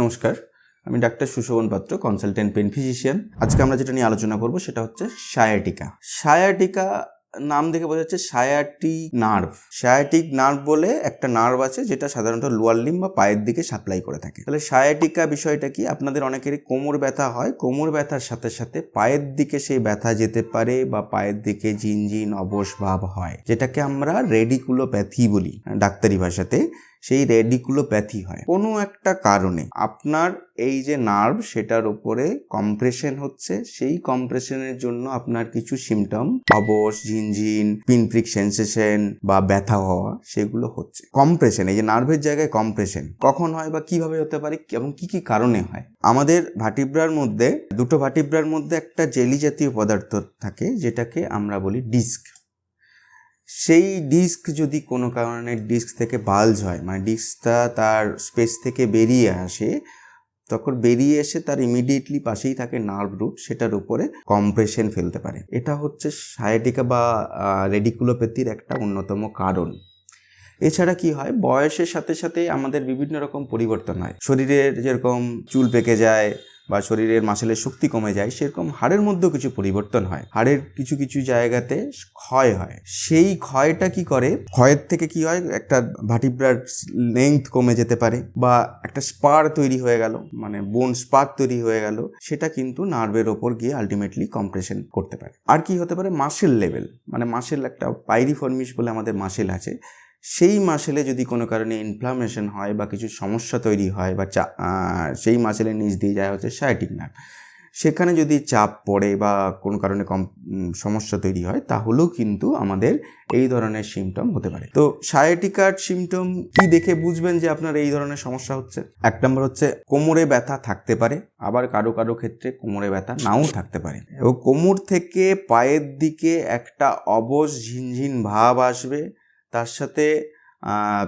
নমস্কার, আমি ডাক্তার সুশোভন পাত্র কনসালটেন্ট পেন ফিজিশিয়ান আজকে আমরা যেটা নিয়ে আলোচনা করব সেটা হচ্ছে সায়াটিকা সায়াটিকা নাম দেখে বোঝা যাচ্ছে সায়াটি নার্ভ সায়াটিক নার্ভ বলে একটা নার্ভ আছে যেটা সাধারণত লোয়ার লিম বা পায়ের দিকে সাপ্লাই করে থাকে। তাহলে সায়াটিকা বিষয়টা কি? আপনাদের অনেকেরই কোমর ব্যথা হয়, কোমর ব্যথার সাথে সাথে পায়ের দিকে সেই ব্যথা যেতে পারে বা পায়ের দিকে ঝিনঝিন অবশ ভাব হয়, যেটাকে আমরা রেডিকুলোপ্যাথি বলি ডাক্তারি ভাষাতে। সেই রেডিকুলোপ্যাথি হয়। কোনো একটা কারণে আপনার এই যে নার্ভ সেটার উপরে কম্প্রেশন হচ্ছে, সেই কম্প্রেশনের জন্য আপনার কিছু সিমটম অবশ, ঝিনঝিন পিনপ্রিক সেন্সেশন বা ব্যথা হওয়া, সেগুলো হচ্ছে। কম্প্রেশন এই যে নার্ভের জায়গায় কম্প্রেশন কখন হয় বা কীভাবে হতে পারে এবং কি কি কারণে হয়? আমাদের ভাটিব্রার মধ্যে, দুটো ভাটিব্রার মধ্যে একটা জেলি জাতীয় পদার্থ থাকে, যেটাকে আমরা বলি ডিস্ক সেই ডিস্ক যদি কোনো কারণে ডিস্ক থেকে বাল্জ হয় মানে ডিস্কটা তার স্পেস থেকে বেরিয়ে আসে, তখন বেরিয়ে এসে তার ইমিডিয়েটলি পাশেই থাকে নার্ভ রুট সেটার উপরে কম্প্রেশন ফেলতে পারে। এটা হচ্ছে সায়াটিকা বা রেডিকুলোপ্যাথির একটা অন্যতম কারণ। এছাড়া কি হয়, বয়সের সাথে সাথে আমাদের বিভিন্ন রকম পরিবর্তন হয়। শরীরের যেরকম চুল পেকে যায় বা শরীরের মাসেলের শক্তি কমে যায়, সেরকম হাড়ের মধ্যেও কিছু পরিবর্তন হয়। হাড়ের কিছু কিছু জায়গাতে ক্ষয় হয়। সেই ক্ষয়টা কি করে? ক্ষয়ের থেকে কি হয়? একটা ভাটিব্রার লেংথ কমে যেতে পারে বা একটা স্পার তৈরি হয়ে গেল মানে বোন স্পার তৈরি হয়ে গেল, সেটা কিন্তু নার্ভের ওপর গিয়ে আলটিমেটলি কম্প্রেশন করতে পারে। আর কি হতে পারে? মাসেল লেভেল মানে মাসেল একটা পাইরিফর্মিস বলে আমাদের মাসেল আছে। সেই মাসেলে যদি কোনো কারণে ইনফ্লামেশন হয় বা কিছু সমস্যা তৈরি হয় বা চা সেই মাসেলের নিচ দিয়ে যায় হচ্ছে সায়াটিক নার্ভ সেখানে যদি চাপ পড়ে বা কোনো কারণে কম সমস্যা তৈরি হয়, তাহলেও কিন্তু আমাদের এই ধরনের সিমটম হতে পারে। তো সায়াটিকার সিমটম কি দেখে বুঝবেন যে আপনার এই ধরনের সমস্যা হচ্ছে? এক নম্বর হচ্ছে কোমরে ব্যথা থাকতে পারে, আবার কারও কারও ক্ষেত্রে কোমরে ব্যথা নাও থাকতে পারে। এবং কোমর থেকে পায়ের দিকে একটা অবশ ঝিনঝিন ভাব আসবে তার সাথে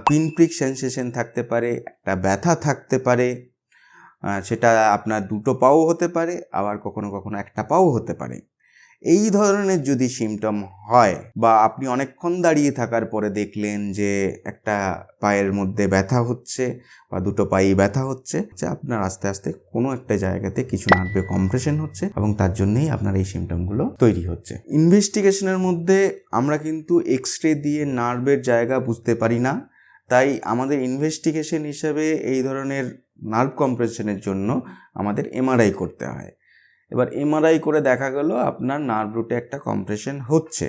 পিনপ্রিক সেন্সেশন থাকতে পারে, একটা ব্যথা থাকতে পারে সেটা আপনার দুটো পাও হতে পারে, আবার কখনো কখনো একটা পাও হতে পারে। এই ধরনের যদি সিমটম হয় বা আপনি অনেকক্ষণ দাঁড়িয়ে থাকার পরে দেখলেন যে একটা পায়ের মধ্যে ব্যথা হচ্ছে বা দুটো পায়ে ব্যথা হচ্ছে, যে আপনার আস্তে আস্তে কোনো একটা জায়গাতে কিছু নার্ভে কম্প্রেশন হচ্ছে এবং তার জন্যেই আপনার এই সিমটমগুলো তৈরি হচ্ছে। ইনভেস্টিগেশনের মধ্যে আমরা কিন্তু এক্স রে দিয়ে নার্ভের জায়গা বুঝতে পারি না, তাই আমাদের ইনভেস্টিগেশন হিসাবে এই ধরনের নার্ভ কম্প্রেশনের জন্য আমাদের এমআরআই করতে হয়। এবার এমআরআই করে দেখা গেল আপনার নার্ভ রুটে একটা কম্প্রেশন হচ্ছে।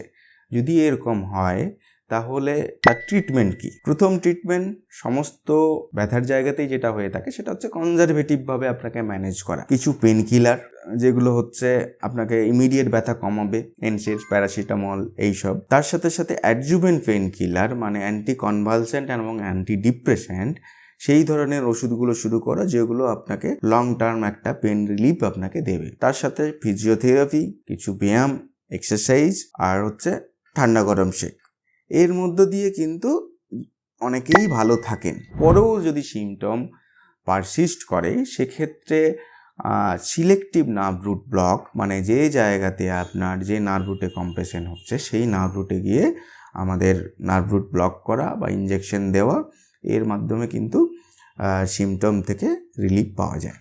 যদি এরকম হয়, তাহলে তার ট্রিটমেন্ট কি? প্রথম ট্রিটমেন্ট সমস্ত ব্যথার জায়গাতেই যেটা হয়ে থাকে, সেটা হচ্ছে কনজারভেটিভভাবে আপনাকে ম্যানেজ করা। কিছু পেন কিলার যেগুলো হচ্ছে আপনাকে ইমিডিয়েট ব্যথা কমাবে এনসিডস প্যারাসিটামল এইসব। তার সাথে সাথে অ্যাডজুভেন্ট পেন কিলার মানে অ্যান্টি কনভালসেন্ট এবং অ্যান্টি ডিপ্রেশেন্ট সেই ধরনের ওষুধগুলো শুরু করা যেগুলো আপনাকে লং টার্ম একটা পেন রিলিফ আপনাকে দেবে। তার সাথে ফিজিওথেরাপি কিছু ব্যায়াম এক্সারসাইজ আর হচ্ছে ঠান্ডা গরম শেক এর মধ্য দিয়ে কিন্তু অনেকেই ভালো থাকেন। পরেও যদি সিমটম পারসিস্ট করে, সেক্ষেত্রে সিলেক্টিভ নার্ভ রুট ব্লক মানে যে জায়গাতে আপনার যে নার্ভ রুটে কম্প্রেশন হচ্ছে, সেই নার্ভ রুটে গিয়ে আমাদের নার্ভ রুট ব্লক করা বা ইঞ্জেকশন দেওয়া এর মাধ্যমে কিন্তু সিমটম থেকে রিলিফ পাওয়া যায়।